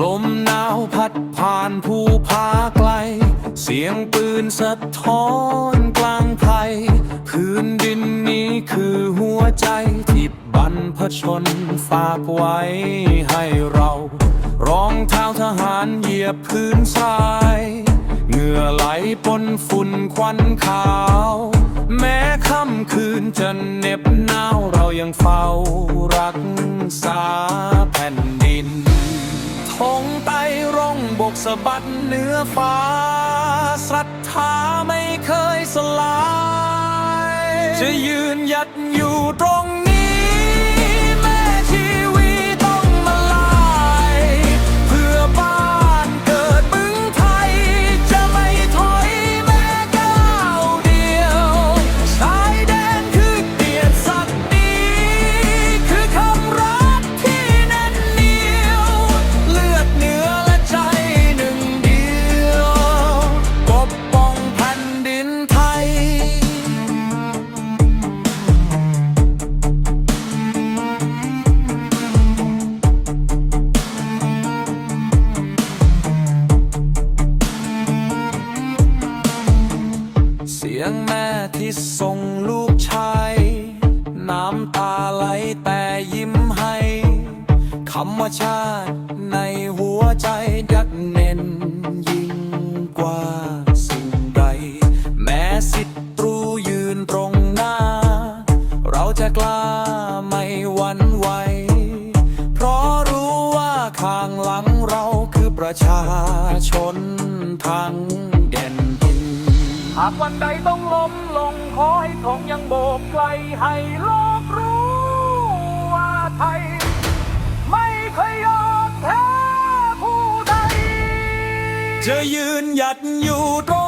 ลมหนาวพัดผ่านภูผาไกล เสียงปืนสะท้อนกลางไพรพื้นดินนี้คือหัวใจที่บรรพชนฝากไว้ให้เรารองเท้าทหารเหยียบพื้นทราย เหงื่อไหลปนฝุ่นควันขาว แม้ค่ำคืนจะเหน็บหนาวเรายังเฝ้ารักษา ธงไตร่องบกสะบัดเหนือฟ้าศรัทธาไม่เคยสลาย จะยืนหยัดอยู่ตรง ยงแม่ที่ส่งลูกชาย น้ำตาไหลแต่ยิ้มให้คำว่าชาติในหัวใจยักเน้นยิ่งกว่าสิ่งใด แม้สิตรูยืนตรงหน้า เราจะกล้าไม่หวั่นไหว เพราะรู้ว่าข้างหลังเราคือประชาชนทั้ง หากวันใดต้องล้มลงขอให้ธงยังโบกไกลให้โลกรู้ว่าไทย ไม่เคยยอมแพ้ผู้ใดจะยืนหยัดอยู่ตรง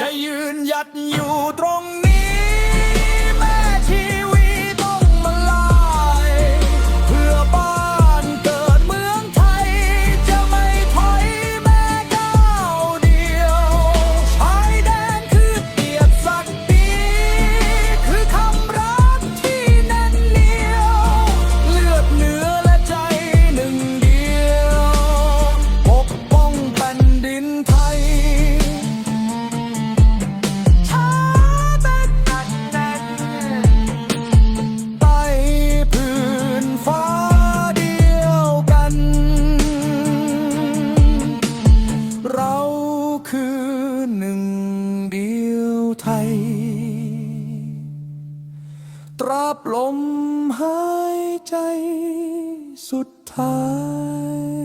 จะยืนหยัดอยู่ตรง หนึ่งเดียวไทย ตราบลมหายใจสุดท้าย